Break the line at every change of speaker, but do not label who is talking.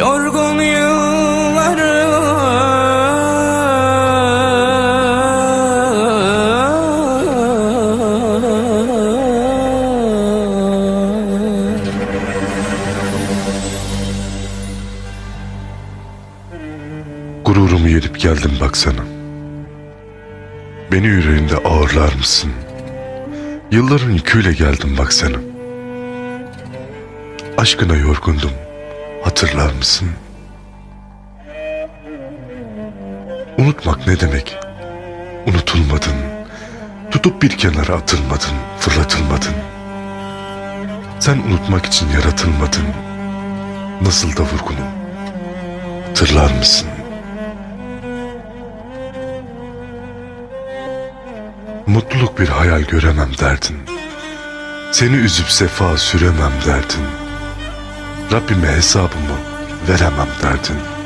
Yorgun
Gururumu yenip geldim baksana. Beni yüreğinde ağırlar mısın? Yılların yüküyle geldim baksana. Aşkına yorgundum. Hatırlar mısın? Unutmak ne demek? Unutulmadın. Tutup bir kenara atılmadın, fırlatılmadın. Sen unutmak için yaratılmadın. Nasıl da vurgunum. Hatırlar mısın? Mutluluk bir hayal göremem derdin. Seni üzüp sefa süremem derdin. Rabbime hesabımı veremem derdin.